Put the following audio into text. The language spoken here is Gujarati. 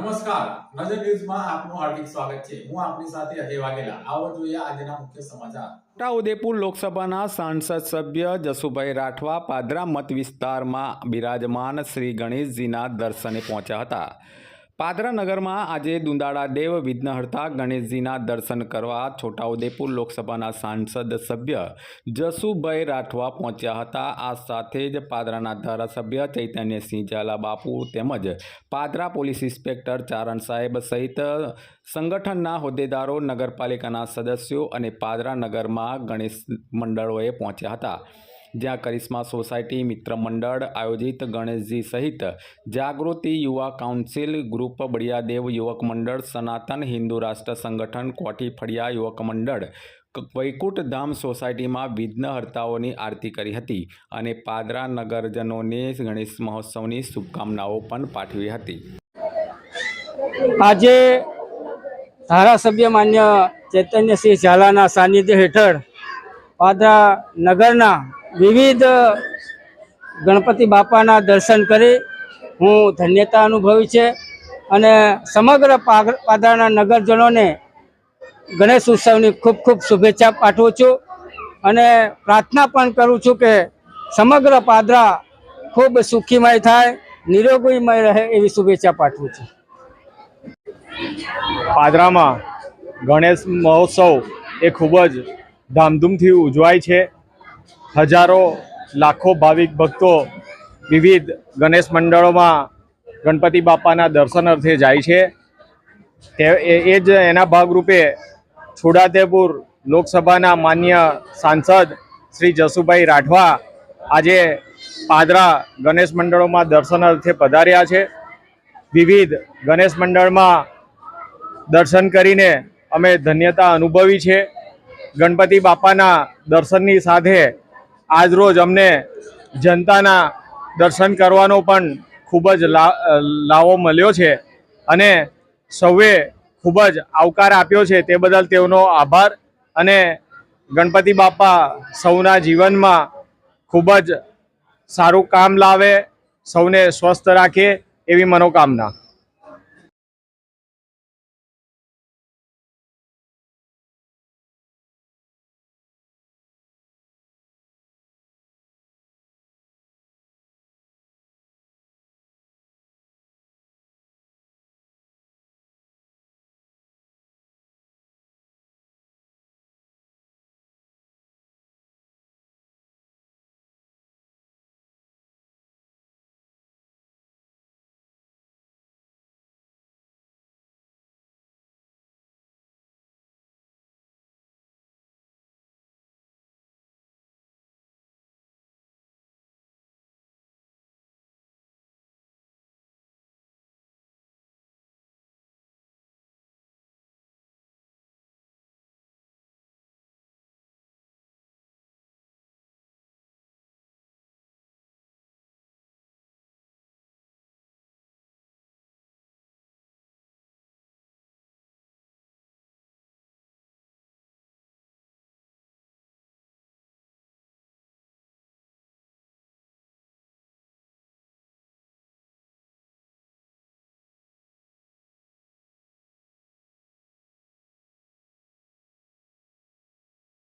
નમસ્કાર. નજર ન્યૂઝમાં આપનું હાર્દિક સ્વાગત છે. હું આપની સાથે અજય વાઘેલા. આવો જોઈએ આજના મુખ્ય સમાચાર. છોટાઉદેપુર લોકસભાના સાંસદ સભ્ય જસુભાઈ રાઠવા પાદરા મત વિસ્તારમાં બિરાજમાન શ્રી ગણેશજીના દર્શને પહોંચ્યા હતા. પાદરા નગરમાં આજે દુંદાળા દેવ વિઘ્નહર્તા ગણેશજીના દર્શન કરવા છોટાઉદેપુર લોકસભાના સાંસદ સભ્ય જસુભાઈ રાઠવા પહોંચ્યા હતા. આ સાથે જ પાદરાના ધારાસભ્ય ચૈતન્યસિંહ ઝાલા બાપુ તેમજ પાદરા પોલીસ ઇન્સ્પેક્ટર ચારણ સાહેબ સહિત સંગઠનના હોદ્દેદારો, નગરપાલિકાના સદસ્યો અને પાદરા નગરમાં ગણેશ મંડળોએ પહોંચ્યા હતા. જ્યાં કરિશ્મા સોસાયટી મિત્ર મંડળ આયોજિત ગણેશજી સહિત જાગૃતિ યુવા કાઉન્સિલ ગ્રુપ બળિયાદેવ યુવક મંડળ સનાતન હિન્દુ રાષ્ટ્ર સંગઠન કોઠી ફળિયા યુવક મંડળ વૈકુંઠધામ સોસાયટીમાં વિઘ્નહર્તાઓની આરતી કરી હતી અને પાદરા નગરજનોને ગણેશ મહોત્સવની શુભકામનાઓ પણ પાઠવી હતી. આજે ધારાસભ્ય માન્ય ચૈતન્યસિંહ ઝાલાના સાનિધ્ય હેઠળ પાદરા નગરના વિવિધ ગણપતિ બાપાના દર્શન કરી હું ધન્યતા અનુભવી છે અને સમગ્ર પાદરાના નગરજનોને ગણેશ ઉત્સવની ખૂબ ખૂબ શુભેચ્છા પાઠવું છું અને પ્રાર્થના પણ કરું છું કે સમગ્ર પાદરા ખૂબ સુખીમય થાય, નિરોગીમય રહે એવી શુભેચ્છા પાઠવું છું. પાદરામાં ગણેશ મહોત્સવ એ ખૂબ જ ધામધૂમથી ઉજવાય છે. હજારો લાખો ભાવિક ભક્તો વિવિધ ગણેશ મંડળોમાં ગણપતિ બાપાના દર્શન અર્થે જાય છે. તે એ જ એના ભાગરૂપે છોટાઉદેપુર લોકસભાના માન્ય સાંસદ શ્રી જસુભાઈ રાઠવા આજે પાદરા ગણેશ મંડળોમાં દર્શન અર્થે પધાર્યા છે. વિવિધ ગણેશ મંડળમાં દર્શન કરીને અમે ધન્યતા અનુભવી છે. ગણપતિ બાપાના દર્શનની સાથે આજરોજ અમને જનતાના દર્શન કરવાનો પણ ખૂબ જ લાવો મળ્યો છે અને સૌએ ખૂબ જ આવકાર આપ્યો છે તે બદલ તેઓનો આભાર અને ગણપતિ બાપા સૌના જીવનમાં ખૂબ જ સારું કામ લાવે, સૌને સ્વસ્થ રાખે એવી મનોકામના.